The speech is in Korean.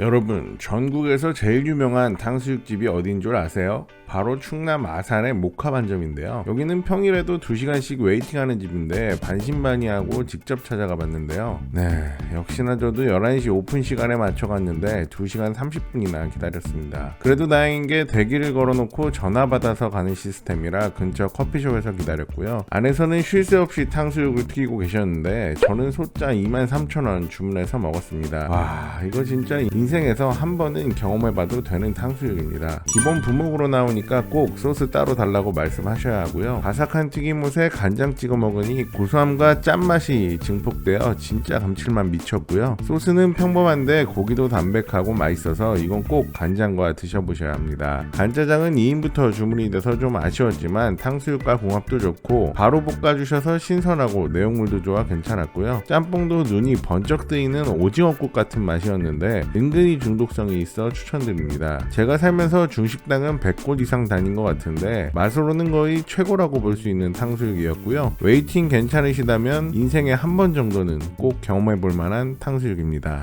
여러분, 전국에서 제일 유명한 탕수육집이 어딘 줄 아세요? 바로 충남 아산의 모카 반점인데요. 여기는 평일에도 2시간씩 웨이팅하는 집인데 반신반의하고 직접 찾아가 봤는데요. 네, 역시나 저도 11시 오픈 시간에 맞춰 갔는데 2시간 30분이나 기다렸습니다. 그래도 다행인 게 대기를 걸어놓고 전화 받아서 가는 시스템이라 근처 커피숍에서 기다렸고요. 안에서는 쉴 새 없이 탕수육을 튀기고 계셨는데 저는 소짜 23,000원 주문해서 먹었습니다. 와, 이거 진짜 인생에서 한 번은 경험해봐도 되는 탕수육입니다. 기본 부먹으로 나 오니까 꼭 소스 따로 달라고 말씀하셔야 하고요. 바삭한 튀김옷에 간장 찍어 먹으니 고소함과 짠맛이 증폭되어 진짜 감칠맛 미쳤고요. 소스는 평범한데 고기도 담백하고 맛있어서 이건 꼭 간장과 드셔보셔야 합니다. 간짜장은 2인부터 주문이 돼서 좀 아쉬웠지만 탕수육과 궁합도 좋고 바로 볶아주셔서 신선하고 내용물도 좋아 괜찮았고요. 짬뽕도 눈이 번쩍 뜨이는 오징어국 같은 맛이었는데 은근히 중독성이 있어 추천드립니다. 제가 살면서 중식당은 100곳 이상 다닌 것 같은데 맛으로는 거의 최고라고 볼 수 있는 탕수육이었고요. 웨이팅 괜찮으시다면 인생에 한 번 정도는 꼭 경험해 볼 만한 탕수육입니다.